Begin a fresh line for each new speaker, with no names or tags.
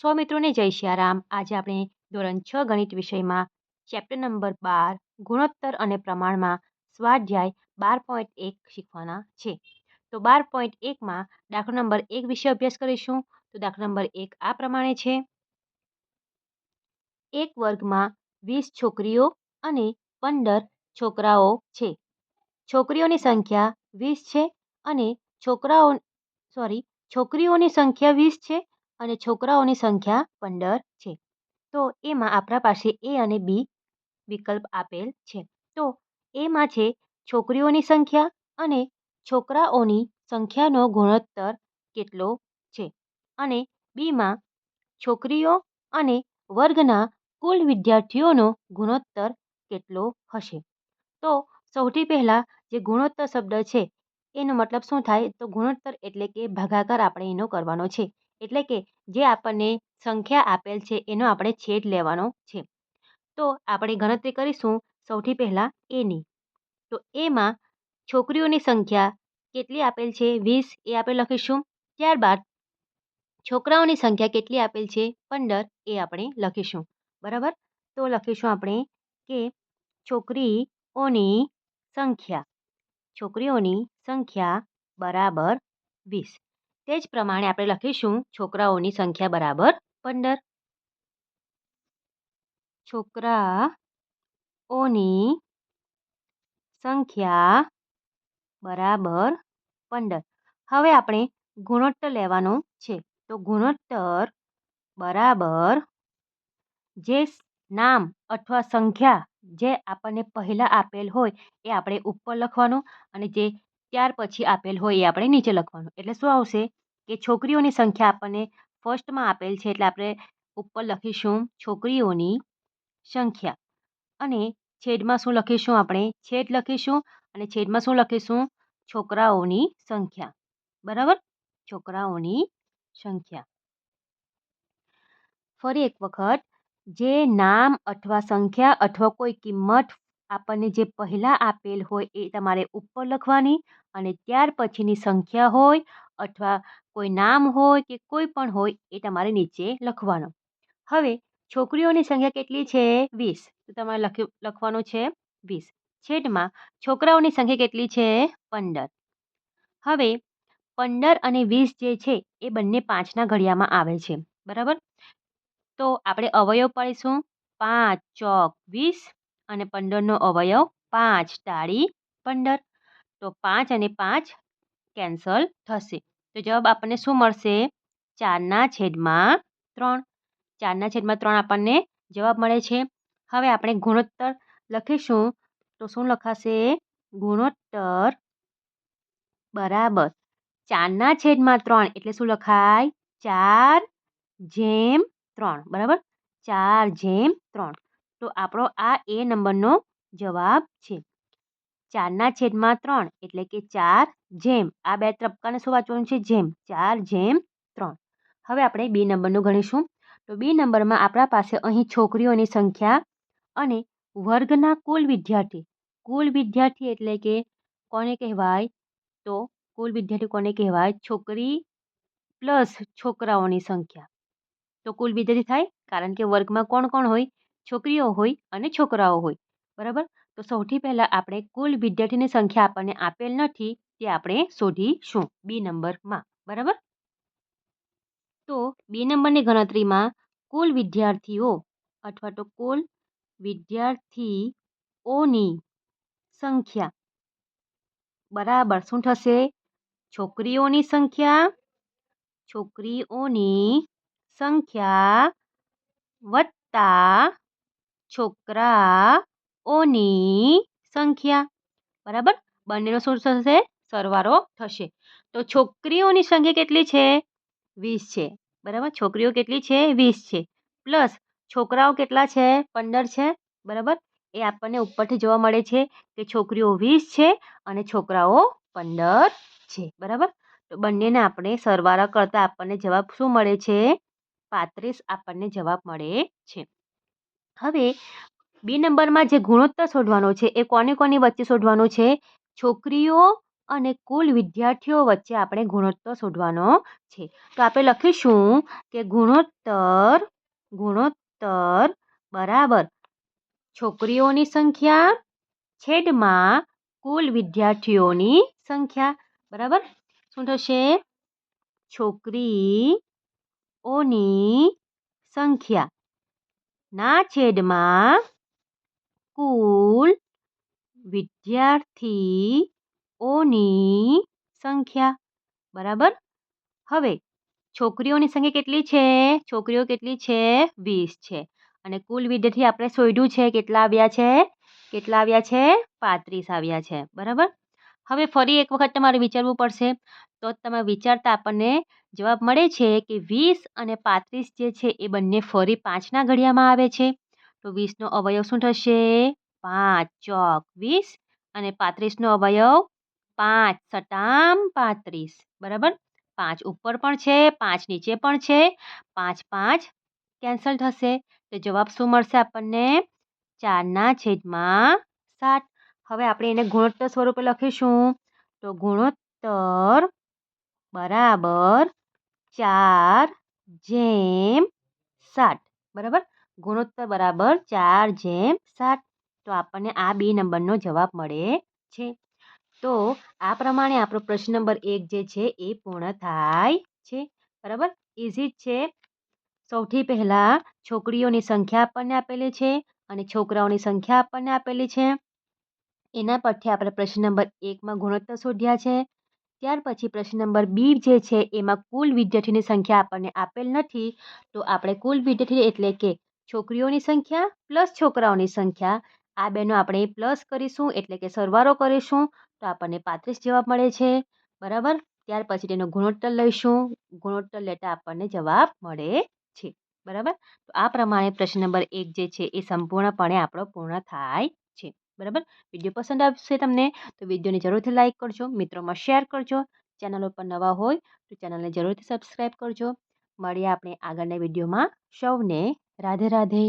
સો મિત્રોને જય સિયારામ આજે આપણે ધોરણ છ ગણિત વિષયમાં ચેપ્ટર નંબર બાર, ગુણોત્તર અને પ્રમાણમાં સ્વાધ્યાય બાર પોઈન્ટ એક શીખવાના છે. તો બાર પોઈન્ટ એકમાં દાખલો નંબર એક વિશે અભ્યાસ કરીશું. તો દાખલો નંબર એક આ પ્રમાણે છે. એક વર્ગમાં વીસ છોકરીઓ અને પંદર છોકરાઓ છે. છોકરીઓની સંખ્યા વીસ છે અને છોકરાઓ સોરી છોકરીઓની સંખ્યા વીસ છે અને છોકરાઓની સંખ્યા પંદર છે. તો એમાં આપણા પાસે એ અને બી વિકલ્પ આપેલ છે. તો એમાં છે છોકરીઓની સંખ્યા અને છોકરાઓની સંખ્યાનો ગુણોત્તર કેટલો છે? અને બીમાં છોકરીઓ અને વર્ગના કુલ વિદ્યાર્થીઓનો ગુણોત્તર કેટલો હશે? તો સૌથી પહેલાં જે ગુણોત્તર શબ્દ છે, એનો મતલબ શું થાય? તો ગુણોત્તર એટલે કે ભાગાકાર આપણે એનો કરવાનો છે. એટલે કે જે આપણને સંખ્યા આપેલ છે એનો આપણે છેદ લેવાનો છે. તો આપણે ગણતરી કરીશું સૌથી પહેલાં એની તો એમાં છોકરીઓની સંખ્યા કેટલી આપેલ છે? વીસ એ આપણે લખીશું. ત્યારબાદ છોકરાઓની સંખ્યા કેટલી આપેલ છે? પંદર એ આપણે લખીશું. બરાબર? તો લખીશું આપણે કે છોકરીઓની સંખ્યા છોકરીઓની સંખ્યા બરાબર વીસ. તે જ પ્રમાણે આપણે લખીશું છોકરાઓની સંખ્યા બરાબર પંદર. છોકરાઓની સંખ્યા બરાબર પંદર. હવે આપણે ગુણોત્તર લેવાનો છે. તો ગુણોત્તર બરાબર જે નામ અથવા સંખ્યા જે આપણને પહેલાં આપેલ હોય એ આપણે ઉપર લખવાનું અને જે ત્યાર પછી આપેલ હોય એ આપણે નીચે લખવાનું. એટલે શું આવશે કે છોકરીઓની સંખ્યા આપણને ફર્સ્ટમાં આપેલ છે એટલે આપણે ઉપર લખીશું છોકરીઓની સંખ્યા. અને છેદમાં શું લખીશું આપણે? છેદ લખીશું અને છેદમાં શું લખીશું? છોકરાઓની સંખ્યા. બરાબર? છોકરાઓની સંખ્યા. ફરી એક વખત, જે નામ અથવા સંખ્યા અથવા કોઈ કિંમત આપણને જે પહેલાં આપેલ હોય એ તમારે ઉપર લખવાની અને ત્યાર પછીની સંખ્યા હોય અથવા કોઈ નામ હોય કે કોઈ પણ હોય એ તમારે નીચે લખવાનો. હવે છોકરીઓની સંખ્યા કેટલી છે? વીસ. તો તમારે લખ્યું, લખવાનું છે વીસ. છેદમાં છોકરાઓની સંખ્યા કેટલી છે? પંદર. હવે પંદર અને વીસ જે છે એ બંને પાંચના ઘડિયામાં આવે છે. બરાબર? તો આપણે અવયવ પાડીશું. પાંચ ચોક વીસ અને પંદરનો અવયવ પાંચ, તાળી પંદર. તો પાંચ અને પાંચ કેન્સલ થશે. તો જવાબ આપણને શું મળશે? ચારના છેદમાં ત્રણ. ચારના છેદમાં ત્રણ આપણને જવાબ મળે છે. હવે આપણે ગુણોત્તર લખીશું. તો શું લખાશે? ગુણોત્તર બરાબર. ચારના છેદમાં ત્રણ એટલે શું લખાય? ચાર જેમ ત્રણ. બરાબર? ચાર જેમ ત્રણ. તો આપણો આ એ નંબરનો જવાબ છે. ચારના છેદમાં ત્રણ એટલે કે ચાર જેમ. આ બે તબક્કાને શું વાંચવાનું છે? જેમ. ચાર જેમ ત્રણ. હવે આપણે બી નંબરનું ગણીશું. તો બી નંબરમાં આપણા પાસે અહીં છોકરીઓની સંખ્યા અને વર્ગના કુલ વિદ્યાર્થી. કુલ વિદ્યાર્થી એટલે કે કોને કહેવાય? તો કુલ વિદ્યાર્થી કોને કહેવાય? છોકરી પ્લસ છોકરાઓની સંખ્યા. તો કુલ વિદ્યાર્થી થાય? કારણ કે વર્ગમાં કોણ કોણ હોય? છોકરીઓ હોય અને છોકરાઓ હોય. બરાબર? તો સૌથી પહેલાં આપણે કુલ વિદ્યાર્થીની સંખ્યા આપણને આપેલ નથી તે આપણે શોધીશું બી નંબરમાં. બરાબર? તો બી નંબરની ગણતરીમાં કુલ વિદ્યાર્થીઓ અથવા તો કુલ વિદ્યાર્થીઓની સંખ્યા બરાબર શું થશે? છોકરીઓની સંખ્યા છોકરીઓની સંખ્યા વત્તા છોકરાઓની સંખ્યા. બરાબર? બંનેનો શું થશે? સરવાળો થશે. તો છોકરીઓની સંખ્યા કેટલી છે? વીસ છે. બરાબર? છોકરીઓ કેટલી છે? વીસ છે. પ્લસ છોકરાઓ કેટલા છે? પંદર છે. બરાબર? એ આપણને ઉપરથી જોવા મળે છે કે છોકરીઓ વીસ છે અને છોકરાઓ પંદર છે. બરાબર? તો બંનેને આપણે સરવાળા કરતાં આપણને જવાબ શું મળે છે? પાંત્રીસ આપણને જવાબ મળે છે. હવે બી નંબરમાં જે ગુણોત્તર શોધવાનો છે, એ કોને કોની વચ્ચે શોધવાનો છે? છોકરીઓ અને કુલ વિદ્યાર્થીઓ વચ્ચે આપણે ગુણોત્તર શોધવાનો છે. તો આપણે લખીશું કે ગુણોત્તર ગુણોત્તર બરાબર છોકરીઓની સંખ્યા, છેદમાં કુલ વિદ્યાર્થીઓની સંખ્યા, બરાબર? શું થશે? છોકરીઓની સંખ્યા. ના છેદમાં કુલ વિદ્યાર્થીઓની સંખ્યા. બરાબર? હવે છોકરીઓની સંખ્યા કેટલી છે? છોકરીઓ કેટલી છે? વીસ છે. અને કુલ વિદ્યાર્થી આપણે શોધ્યું છે કેટલા આવ્યા છે? કેટલા આવ્યા છે? પાંત્રીસ આવ્યા છે. બરાબર? હવે ફરી એક વખત તમારે વિચારવું પડશે. તો તમે વિચારતા આપણને જવાબ મળે છે કે વીસ અને પાંત્રીસ જે છે એ બંને ફરી પાંચના ઘડિયામાં આવે છે. તો વીસનો અવયવ શું થશે? પાંચ, ચોક, વીસ. અને પાંત્રીસનો અવયવ પાંચ, સટામ, પાંત્રીસ. બરાબર? પાંચ ઉપર પણ છે, પાંચ નીચે પણ છે. પાંચ પાંચ કેન્સલ થશે. તો જવાબ શું મળશે આપણને? ચારના છેદમાં સાત. હવે આપણે એને ગુણોત્તર સ્વરૂપે લખીશું. તો ગુણોત્તર બરાબર ચાર જેમ સાત. બરાબર? ગુણોત્તર બરાબર ચાર જેમ સાત. તો આપણને આ બે નંબરનો જવાબ મળે છે. તો આ પ્રમાણે આપણો પ્રશ્ન નંબર એક જે છે એ પૂર્ણ થાય છે. બરાબર? ઇઝી જ છે? સૌથી પહેલાં છોકરીઓની સંખ્યા આપણને આપેલી છે અને છોકરાઓની સંખ્યા આપણને આપેલી છે. એના પરથી આપણે પ્રશ્ન નંબર એકમાં ગુણોત્તર શોધ્યા છે. ત્યાર પછી પ્રશ્ન નંબર બી જે છે, એમાં કુલ વિદ્યાર્થીની સંખ્યા આપણને આપેલ નથી. તો આપણે કુલ વિદ્યાર્થી એટલે કે છોકરીઓની સંખ્યા પ્લસ છોકરાઓની સંખ્યા. આ બેનો આપણે પ્લસ કરીશું એટલે કે સરવારો કરીશું તો આપણને પાંત્રીસ જવાબ મળે છે. બરાબર? ત્યાર પછી તેનો ગુણોત્તર લઈશું. ગુણોત્તર લેતા આપણને જવાબ મળે છે. બરાબર? તો આ પ્રમાણે પ્રશ્ન નંબર એક જે છે, એ સંપૂર્ણપણે આપણો પૂર્ણ થાય બરાબર? વીડિયો પસંદ આવશે તમને, તો વિડીયોને જરૂરથી લાઇક કરજો, મિત્રોમાં શેર કરજો. ચેનલ ઉપર નવા હોય, તો ચેનલને જરૂરથી સબસ્ક્રાઈબ કરજો. મળીએ આપણે આગળના વિડીયોમાં. સૌને રાધે રાધે.